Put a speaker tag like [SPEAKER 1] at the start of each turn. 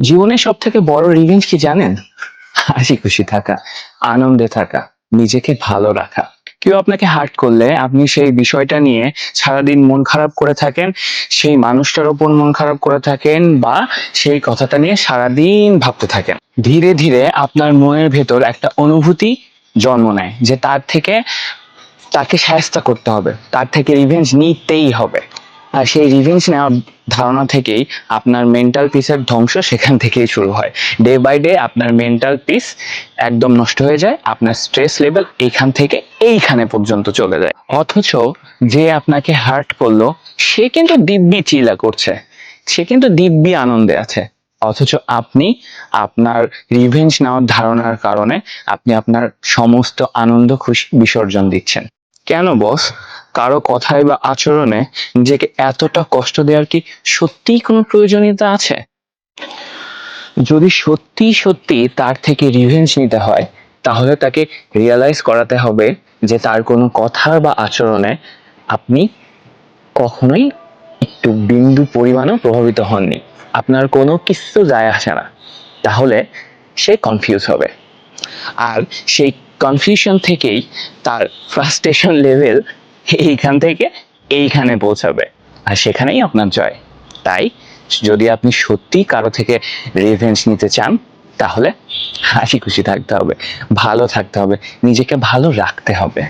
[SPEAKER 1] জীবনের সব থেকে বড় রিভেঞ্জ কি জানেন? হাসি খুশি থাকা, আনন্দে থাকা, নিজেকে ভালো রাখা। কেউ আপনাকে হার্ট করলে আপনি সেই বিষয়টা নিয়ে সারাদিন মন খারাপ করে থাকেন, সেই মানুষটার ওপর মন খারাপ করে থাকেন বা সেই কথাটা নিয়ে সারাদিন ভাবতে থাকেন। ধীরে ধীরে আপনার মনের ভেতর একটা অনুভূতি জন্ম নেয় যে তার থেকে তাকে সায়স্তা করতে হবে, তার থেকে রিভেঞ্জ নিতেই হবে। আর সেই রিভেঞ্জ নেওয়ার ধারণা থেকেই আপনার মেন্টাল পিসের ধ্বংস সেখান থেকেই শুরু হয়। ডে বাই ডে আপনার মেন্টাল পিস একদম নষ্ট হয়ে যায়, আপনার স্ট্রেস লেভেল এইখান থেকে এইখানে পর্যন্ত চলে যায়। অথচ যে আপনাকে হার্ট করল, সে কিন্তু দিব্যি চিলা করছে, সে কিন্তু দিব্যি আনন্দে আছে। অথচ আপনি আপনার রিভেঞ্জ নেওয়ার ধারণার কারণে আপনি আপনার সমস্ত আনন্দ খুশি বিসর্জন দিচ্ছেন। কেন বস কারও কথায় বা আচরণে নিজেকে এতটা কষ্ট দেওয়ার কি সত্যিই কোনো প্রয়োজনীয়তা আছে? যদি সত্যি সত্যি তার থেকে রিভেঞ্জ নিতে হয়, তাহলে তাকে রিয়ালাইজ করাতে হবে যে তার কোনো কথা বা আচরণে আপনি কখনোই একটু বিন্দু পরিমাণও প্রভাবিত হননি। আপনার কোনো কিছু যায় আসে না। তাহলে সে কনফিউজ হবে। আর সেই কনফিউশন থেকেই তার ফ্রাস্ট্রেশন লেভেল এইখান থেকে এইখানে পৌঁছাবে, আর সেখানেই আপনার জয়। তাই যদি আপনি সত্যি কারও থেকে রেভেন্স নিতে চান, তাহলে হাসি খুশি থাকতে হবে, ভালো থাকতে হবে, নিজেকে ভালো রাখতে হবে।